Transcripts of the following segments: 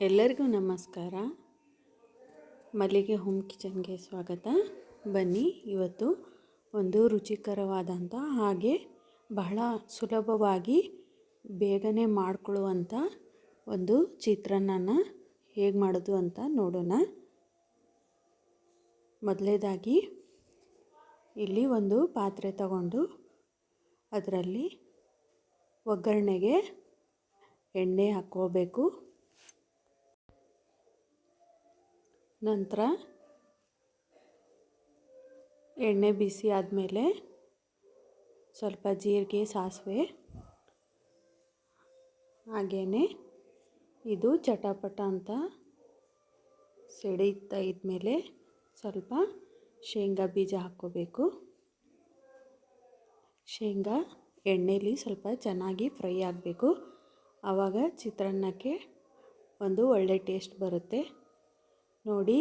ಎಲ್ಲರಿಗೂ ನಮಸ್ಕಾರ. ಮಲ್ಲಿಗೆ ಹೋಮ್ ಕಿಚನ್ಗೆ ಸ್ವಾಗತ. ಬನ್ನಿ, ಇವತ್ತು ಒಂದು ರುಚಿಕರವಾದಂಥ ಹಾಗೆ ಬಹಳ ಸುಲಭವಾಗಿ ಬೇಗನೆ ಮಾಡಿಕೊಳ್ಳುವಂಥ ಒಂದು ಚಿತ್ರಾನ್ನನ ಹೇಗೆ ಮಾಡೋದು ಅಂತ ನೋಡೋಣ. ಮೊದಲೇದಾಗಿ ಇಲ್ಲಿ ಒಂದು ಪಾತ್ರೆ ತಗೊಂಡು ಅದರಲ್ಲಿ ಒಗ್ಗರಣೆಗೆ ಎಣ್ಣೆ ಹಾಕ್ಕೋಬೇಕು. ನಂತರ ಎಣ್ಣೆ ಬಿಸಿ ಆದಮೇಲೆ ಸ್ವಲ್ಪ ಜೀರಿಗೆ, ಸಾಸಿವೆ ಹಾಗೆಯೇ ಇದು ಚಟಪಟ ಅಂತ ಸಿಡಿತಾ ಇದ್ಮೇಲೆ ಸ್ವಲ್ಪ ಶೇಂಗಾ ಬೀಜ ಹಾಕ್ಕೋಬೇಕು. ಶೇಂಗಾ ಎಣ್ಣೆಲಿ ಸ್ವಲ್ಪ ಚೆನ್ನಾಗಿ ಫ್ರೈ ಆಗಬೇಕು. ಆವಾಗ ಚಿತ್ರಾನ್ನಕ್ಕೆ ಒಂದು ಒಳ್ಳೆ ಟೇಸ್ಟ್ ಬರುತ್ತೆ. ನೋಡಿ,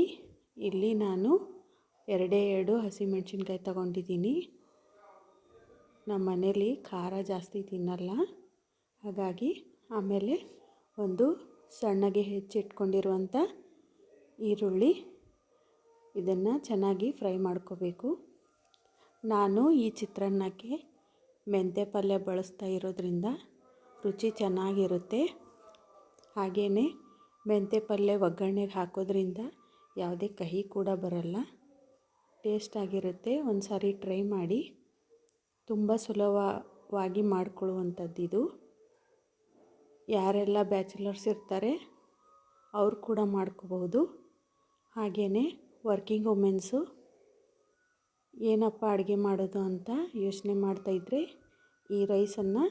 ಇಲ್ಲಿ ನಾನು ಎರಡೇ ಎರಡು ಹಸಿಮೆಣ್ಸಿನ್ಕಾಯಿ ತಗೊಂಡಿದ್ದೀನಿ. ನಮ್ಮ ಮನೇಲಿ ಖಾರ ಜಾಸ್ತಿ ತಿನ್ನಲ್ಲ. ಹಾಗಾಗಿ ಆಮೇಲೆ ಒಂದು ಸಣ್ಣಗೆ ಹೆಚ್ಚಿಟ್ಕೊಂಡಿರುವಂಥ ಈರುಳ್ಳಿ ಇದನ್ನು ಚೆನ್ನಾಗಿ ಫ್ರೈ ಮಾಡ್ಕೋಬೇಕು. ನಾನು ಈ ಚಿತ್ರಾನ್ನಕ್ಕೆ ಮೆಂತೆ ಪಲ್ಯ ಬಳಸ್ತಾ ಇರೋದ್ರಿಂದ ರುಚಿ ಚೆನ್ನಾಗಿರುತ್ತೆ. ಹಾಗೆಯೇ ಮೆಂತ್ಯ ಪಲ್ಯ ಒಗ್ಗರಣೆಗೆ ಹಾಕೋದ್ರಿಂದ ಯಾವುದೇ ಕಹಿ ಕೂಡ ಬರಲ್ಲ. ಟೇಸ್ಟಾಗಿರುತ್ತೆ ಒಂದು ಸಾರಿ ಟ್ರೈ ಮಾಡಿ. ತುಂಬ ಸುಲಭವಾಗಿ ಮಾಡಿಕೊಳ್ಳುವಂಥದ್ದು ಇದು. ಯಾರೆಲ್ಲ ಬ್ಯಾಚುಲರ್ಸ್ ಇರ್ತಾರೆ, ಅವರು ಕೂಡ ಮಾಡ್ಕೋಬಹುದು. ಹಾಗೆಯೇ ವರ್ಕಿಂಗ್ ವುಮೆನ್ಸು ಏನಪ್ಪ ಅಡುಗೆ ಮಾಡೋದು ಅಂತ ಯೋಚನೆ ಮಾಡ್ತಾಯಿದ್ರೆ ಈ ರೈಸನ್ನು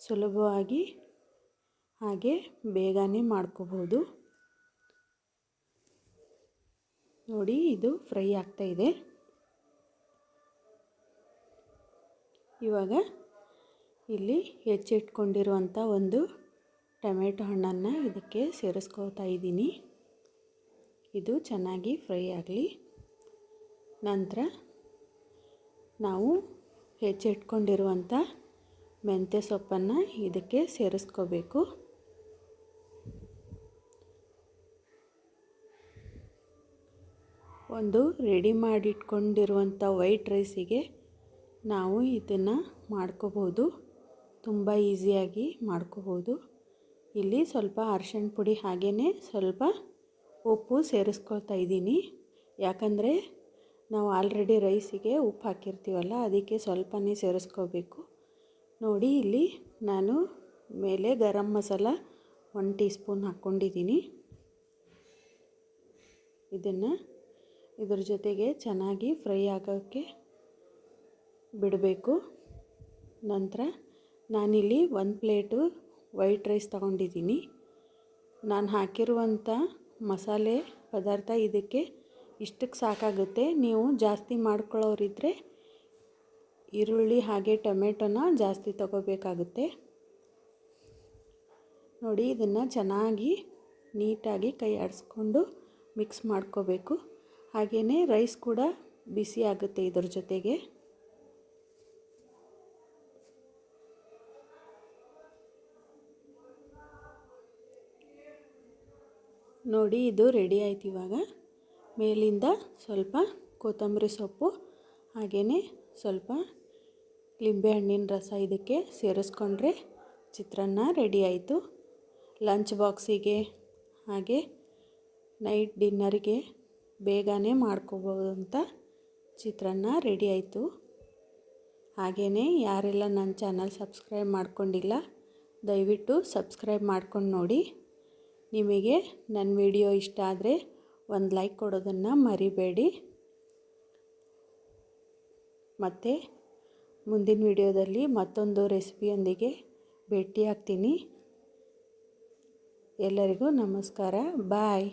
ಸುಲಭವಾಗಿ ಹಾಗೆ ಬೇಗನೆ ಮಾಡ್ಕೋಬೋದು ನೋಡಿ, ಇದು ಫ್ರೈ ಆಗ್ತಾ ಇದೆ. ಇವಾಗ ಇಲ್ಲಿ ಹೆಚ್ಚಿಟ್ಕೊಂಡಿರುವಂಥ ಒಂದು ಟೊಮೆಟೊ ಹಣ್ಣನ್ನು ಇದಕ್ಕೆ ಸೇರಿಸ್ಕೋತಾ ಇದ್ದೀನಿ. ಇದು ಚೆನ್ನಾಗಿ ಫ್ರೈ ಆಗಲಿ. ನಂತರ ನಾವು ಹೆಚ್ಚಿಟ್ಕೊಂಡಿರುವಂಥ ಮೆಂತ್ಯ ಸೊಪ್ಪನ್ನು ಇದಕ್ಕೆ ಸೇರಿಸ್ಕೋಬೇಕು. ಒಂದು ರೆಡಿ ಮಾಡಿಟ್ಕೊಂಡಿರುವಂಥ ವೈಟ್ ರೈಸಿಗೆ ನಾವು ಇದನ್ನು ಮಾಡ್ಕೋಬೋದು. ತುಂಬ ಈಸಿಯಾಗಿ ಮಾಡ್ಕೋಬೋದು. ಇಲ್ಲಿ ಸ್ವಲ್ಪ ಅರ್ಶಿಣ ಪುಡಿ ಹಾಗೆಯೇ ಸ್ವಲ್ಪ ಉಪ್ಪು ಸೇರಿಸ್ಕೊಳ್ತಾ ಇದ್ದೀನಿ. ಯಾಕಂದರೆ ನಾವು ಆಲ್ರೆಡಿ ರೈಸಿಗೆ ಉಪ್ಪು ಹಾಕಿರ್ತೀವಲ್ಲ, ಅದಕ್ಕೆ ಸ್ವಲ್ಪನೇ ಸೇರಿಸ್ಕೋಬೇಕು. ನೋಡಿ, ಇಲ್ಲಿ ನಾನು ಮೇಲೆ garam masala one teaspoon ಹಾಕ್ಕೊಂಡಿದ್ದೀನಿ. ಇದನ್ನು ಇದ್ರ ಜೊತೆಗೆ ಚೆನ್ನಾಗಿ ಫ್ರೈ ಆಗೋಕ್ಕೆ ಬಿಡಬೇಕು. ನಂತರ ನಾನಿಲ್ಲಿ ಒಂದು ಪ್ಲೇಟು ವೈಟ್ ರೈಸ್ ತಗೊಂಡಿದ್ದೀನಿ. ನಾನು ಹಾಕಿರುವಂಥ ಮಸಾಲೆ ಪದಾರ್ಥ ಇದಕ್ಕೆ ಇಷ್ಟಕ್ಕೆ ಸಾಕಾಗುತ್ತೆ. ನೀವು ಜಾಸ್ತಿ ಮಾಡ್ಕೊಳ್ಳೋರಿದ್ದರೆ ಈರುಳ್ಳಿ ಹಾಗೆ ಟೊಮೆಟೊನ ಜಾಸ್ತಿ ತಗೋಬೇಕಾಗುತ್ತೆ. ನೋಡಿ, ಇದನ್ನು ಚೆನ್ನಾಗಿ ನೀಟಾಗಿ ಕೈ ಆಡಿಸ್ಕೊಂಡು ಮಿಕ್ಸ್ ಮಾಡ್ಕೋಬೇಕು. ಹಾಗೆಯೇ ರೈಸ್ ಕೂಡ ಬಿಸಿ ಆಗುತ್ತೆ ಇದರ ಜೊತೆಗೆ. ನೋಡಿ ಇದು ರೆಡಿ ಆಯ್ತು ಇವಾಗ. ಮೇಲಿಂದ ಸ್ವಲ್ಪ ಕೊತ್ತಂಬರಿ ಸೊಪ್ಪು ಹಾಗೆಯೇ ಸ್ವಲ್ಪ ಲಿಂಬೆಹಣ್ಣಿನ ರಸ ಇದಕ್ಕೆ ಸೇರಿಸ್ಕೊಂಡ್ರೆ ಚಿತ್ರಾನ್ನ ರೆಡಿ ಆಯಿತು. ಲಂಚ್ ಬಾಕ್ಸಿಗೆ ಹಾಗೆ ನೈಟ್ ಡಿನ್ನರಿಗೆ ಬೇಗನೆ ಮಾಡ್ಕೋಬೋದು ಅಂತ ಚಿತ್ರಾನ್ನ ರೆಡಿ ಆಯಿತು. ಹಾಗೆಯೇ ಯಾರೆಲ್ಲ ನನ್ನ ಚಾನಲ್ ಸಬ್ಸ್ಕ್ರೈಬ್ ಮಾಡ್ಕೊಂಡಿಲ್ಲ, ದಯವಿಟ್ಟು ಸಬ್ಸ್ಕ್ರೈಬ್ ಮಾಡ್ಕೊಂಡು ನೋಡಿ. ನಿಮಗೆ ನನ್ನ ವಿಡಿಯೋ ಇಷ್ಟ ಆದರೆ ಒಂದು ಲೈಕ್ ಕೊಡೋದನ್ನು ಮರಿಬೇಡಿ. ಮತ್ತು ಮುಂದಿನ ವಿಡಿಯೋದಲ್ಲಿ ಮತ್ತೊಂದು ರೆಸಿಪಿಯೊಂದಿಗೆ ಭೇಟಿಯಾಗ್ತೀನಿ. ಎಲ್ಲರಿಗೂ ನಮಸ್ಕಾರ ಬಾಯ್